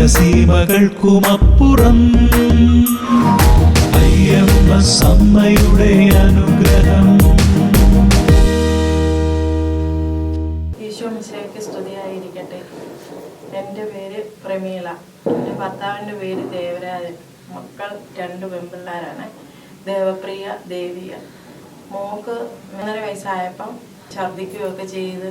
ഗഗനസീമകൾക്കുമപ്പുറം അയ്യമ്മ സമ്മയുടെ അനുഗ്രഹം. ഈശോ മിശിഹായ്ക്ക് സ്തുതിയായിരിക്കട്ടെ. എന്റെ പേര് പ്രമീള. എന്റെ ഭർത്താവിന്റെ പേര് ദേവരാജൻ. മക്കൾ രണ്ട് പെൺപിള്ളേരാണ് ദേവപ്രിയ ദേവിയ മോക്ക് മൂന്നര വയസ്സായപ്പം ഛർദ്ദിക്കുകയൊക്കെ ചെയ്ത്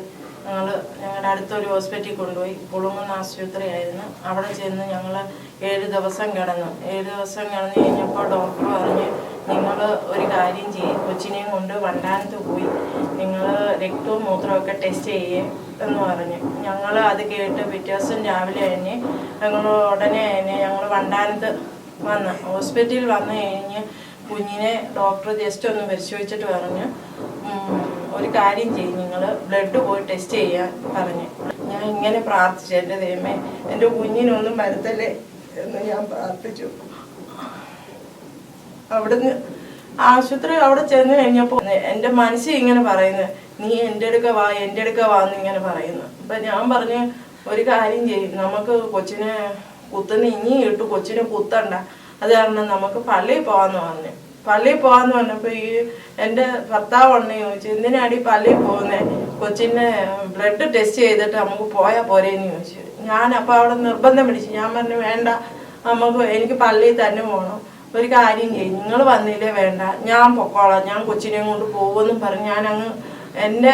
ഞങ്ങൾ ഞങ്ങളുടെ അടുത്തൊരു ഹോസ്പിറ്റലിൽ കൊണ്ടുപോയി. കുളുങ്ങുന്ന ആശുപത്രിയായിരുന്നു. അവിടെ ചെന്ന് ഞങ്ങൾ ഏഴ് ദിവസം കിടന്നു. ഏഴ് ദിവസം കിടന്നു കഴിഞ്ഞപ്പോൾ ഡോക്ടർ പറഞ്ഞ് നിങ്ങൾ ഒരു കാര്യം ചെയ്യും. കൊച്ചിനെയും കൊണ്ട് വണ്ടാനത്ത് പോയി. നിങ്ങൾ രക്തവും മൂത്രമൊക്കെ ടെസ്റ്റ് ചെയ്യേ എന്ന് പറഞ്ഞു. ഞങ്ങൾ അത് കേട്ട് പിറ്റേ ദിവസം രാവിലെ തന്നെ ഞങ്ങൾ ഉടനെ തന്നെ ഞങ്ങൾ വണ്ടാനത്ത് വന്ന്. ഹോസ്പിറ്റലിൽ വന്നു കഴിഞ്ഞ് കുഞ്ഞിനെ ഡോക്ടർ ജസ്റ്റ് ഒന്ന് പരിശോധിച്ചിട്ട് പറഞ്ഞു. "ഉം, ഒരു കാര്യം ചെയ്യും. നിങ്ങൾ ബ്ലഡ് പോയി ടെസ്റ്റ് ചെയ്യാൻ പറഞ്ഞു. ഞാൻ ഇങ്ങനെ പ്രാർത്ഥിച്ചു. എന്റെ ദൈവമേ എന്റെ കുഞ്ഞിനൊന്നും വരത്തല്ലേ എന്ന് ഞാൻ പ്രാർത്ഥിച്ചു. അവിടുന്ന് ആശുപത്രി അവിടെ ചെന്ന് കഴിഞ്ഞപ്പോൾ എന്റെ മനസ്സ് ഇങ്ങനെ പറയുന്നത് നീ എന്റെ അടുക്ക വാ എന്റെ അടുക്ക വാ എന്ന് ഇങ്ങനെ പറയുന്നു. അപ്പം ഞാൻ പറഞ്ഞ് ഒരു കാര്യം ചെയ്യും. നമുക്ക് കൊച്ചിനെ കുത്തുന്ന ഇനി ഇട്ട്. കൊച്ചിനെ കുത്തണ്ട. അത് കാരണം നമുക്ക് പള്ളിയിൽ പോകാമെന്ന് പറഞ്ഞു. പള്ളിയിൽ പോവാന്ന് പറഞ്ഞപ്പോൾ ഈ എന്റെ ഭർത്താവ് ഉണ്ണി ചോദിച്ചു എന്തിനാടി പള്ളിയിൽ പോകുന്നത് കൊച്ചിനെ ബ്ലഡ് ടെസ്റ്റ് ചെയ്തിട്ട് നമുക്ക് പോയാൽ പോരേന്ന് ചോദിച്ചു. ഞാൻ അപ്പോൾ അവിടെ നിർബന്ധം പിടിച്ചു. ഞാൻ പറഞ്ഞു വേണ്ട നമുക്ക് എനിക്ക് പള്ളിയിൽ തന്നെ പോകണം ഒരു കാര്യം ചെയ്യും. നിങ്ങൾ വന്നില്ലേ വേണ്ട. ഞാൻ പൊക്കോളാം. ഞാൻ കൊച്ചിനെയും കൊണ്ട് പോകുമെന്നും പറഞ്ഞു ഞാൻ അങ്ങ് എന്റെ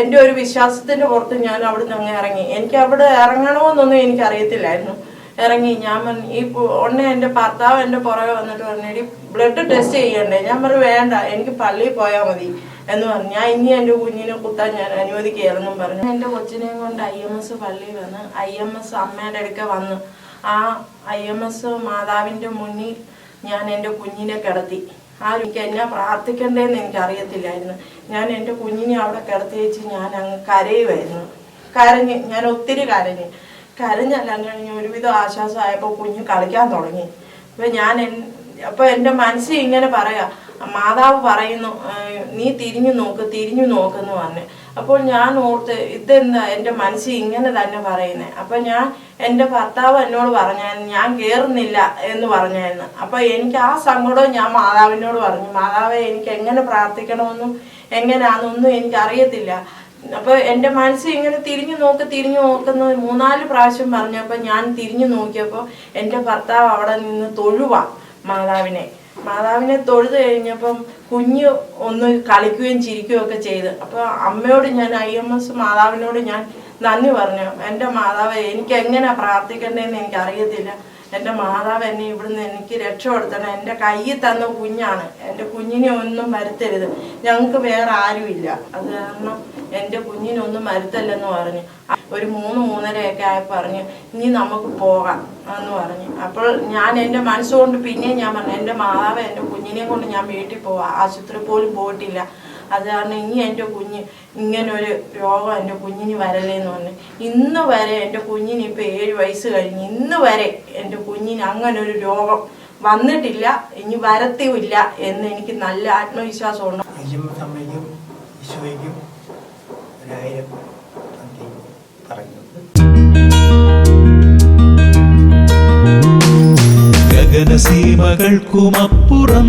എന്റെ ഒരു വിശ്വാസത്തിന്റെ പുറത്ത് ഞാൻ അവിടെ നിന്ന് അങ്ങ് ഇറങ്ങി. എനിക്ക് അവിടെ ഇറങ്ങണമെന്നൊന്നും എനിക്ക് അറിയത്തില്ലായിരുന്നു ഇറങ്ങി. ഞാൻ പറഞ്ഞു ഈ ഉടനെ എന്റെ ഭർത്താവ് എന്റെ പുറകെ വന്നിട്ട് പറഞ്ഞു ബ്ലഡ് ടെസ്റ്റ് ചെയ്യണ്ടേ? ഞാൻ പറഞ്ഞു വേണ്ട എനിക്ക് പള്ളിയിൽ പോയാൽ മതി. എന്ന് പറഞ്ഞു. ഞാൻ ഇനി എന്റെ കുഞ്ഞിനെ കുത്താൻ ഞാൻ അനുവദിക്കുകയാണെന്നും പറഞ്ഞു. എന്റെ കൊച്ചിനെ കൊണ്ട് ഐ എം എസ് പള്ളിയിൽ വന്ന് ഐ എം എസ് അമ്മയുടെ അടുക്ക വന്നു ആ ഐ എം എസ് മാതാവിന്റെ മുന്നിൽ ഞാൻ എന്റെ കുഞ്ഞിനെ കിടത്തി. ആ എനിക്ക് എന്നാ പ്രാർത്ഥിക്കണ്ടേന്ന് എനിക്ക് അറിയത്തില്ലായിരുന്നു ഞാൻ എന്റെ കുഞ്ഞിനെ അവിടെ കിടത്തി വെച്ച് ഞാൻ അങ്ങ് കരയുമായിരുന്നു കരഞ്ഞ് ഞാൻ ഒത്തിരി കരഞ്ഞ്. കരഞ്ഞെല്ലാം കഴിഞ്ഞ് ഒരുവിധം ആശ്വാസമായപ്പോൾ കുഞ്ഞ് കളിക്കാൻ തുടങ്ങി. അപ്പോൾ ഞാൻ അപ്പോൾ എന്റെ മനസ്സിൽ ഇങ്ങനെ പറയാ മാതാവ് പറയുന്നു നീ തിരിഞ്ഞു നോക്ക് തിരിഞ്ഞു നോക്കെന്ന് പറഞ്ഞു. അപ്പോൾ ഞാൻ ഓർത്ത് ഇതെന്താ എന്റെ മനസ്സിൽ ഇങ്ങനെ തന്നെ പറയുന്നത് അപ്പോൾ ഞാൻ എന്റെ ഭർത്താവ് എന്നോട് പറഞ്ഞായിരുന്നു ഞാൻ കയറുന്നില്ല എന്ന് പറഞ്ഞായിരുന്നു. അപ്പോൾ എനിക്ക് ആ സങ്കടവും ഞാൻ മാതാവിനോട് പറഞ്ഞു മാതാവെ എനിക്ക് എങ്ങനെ പ്രാർത്ഥിക്കണമെന്നും എങ്ങനെയാണെന്നൊന്നും എനിക്ക് അറിയത്തില്ല എന്റെ എന്റെ മനസ്സിൽ ഇങ്ങനെ തിരിഞ്ഞു നോക്ക് തിരിഞ്ഞു നോക്കുന്ന. മൂന്നാൽ പ്രാവശ്യം പറഞ്ഞപ്പോ ഞാൻ തിരിഞ്ഞു നോക്കിയപ്പോ എന്റെ ഭർത്താവ് അവിടെ നിന്ന് തൊഴുവാ മാതാവിനെ. മാതാവിനെ തൊഴുതു കഴിഞ്ഞപ്പം കുഞ്ഞ് ഒന്ന് കളിക്കുകയും ചിരിക്കുകയും ഒക്കെ ചെയ്ത്. അപ്പൊ അമ്മയോട് ഞാൻ ഐ എം എസ് മാതാവിനോട് ഞാൻ നന്ദി പറഞ്ഞു. എന്റെ മാതാവ് എനിക്ക് എങ്ങനെ പ്രാർത്ഥിക്കേണ്ടതെന്ന് എനിക്ക് അറിയത്തില്ല എന്റെ മാതാവ് എന്നെ ഇവിടുന്ന് എനിക്ക് രക്ഷപ്പെടുത്തണം എന്റെ കയ്യിൽ തന്ന കുഞ്ഞാണ്. എന്റെ കുഞ്ഞിനെ ഒന്നും വരുത്തരുത്. ഞങ്ങൾക്ക് വേറെ ആരുമില്ല. അത് കാരണം എന്റെ കുഞ്ഞിനൊന്നും വരുത്തല്ലെന്ന് പറഞ്ഞു. ഒരു മൂന്ന് മൂന്നരയൊക്കെ ആയി പറഞ്ഞു. ഇനി നമുക്ക് പോകാം എന്ന് പറഞ്ഞു. അപ്പോൾ ഞാൻ എന്റെ മനസ്സുകൊണ്ട് പിന്നെയും ഞാൻ പറഞ്ഞു എന്റെ മാതാവ് എന്റെ കുഞ്ഞിനെയും കൊണ്ട് ഞാൻ വീട്ടിൽ പോവാം. ആശുപത്രി പോലും പോയിട്ടില്ല. അത് കാരണം ഇനി എന്റെ കുഞ്ഞ് ഇങ്ങനൊരു രോഗം എന്റെ കുഞ്ഞിന് വരലേന്ന് പറഞ്ഞു. ഇന്ന് വരെ എന്റെ കുഞ്ഞിന് ഇപ്പോൾ ഏഴ് വയസ്സ് കഴിഞ്ഞ് ഇന്ന് വരെ എന്റെ കുഞ്ഞിന് അങ്ങനൊരു രോഗം വന്നിട്ടില്ല ഇനി വരത്തുമില്ല എന്ന് എനിക്ക് നല്ല ആത്മവിശ്വാസമുണ്ട്. ഈശോയ്ക്കും ഒരായിരം പറഞ്ഞു ഗഗനസീമകൾക്കുമപ്പുറം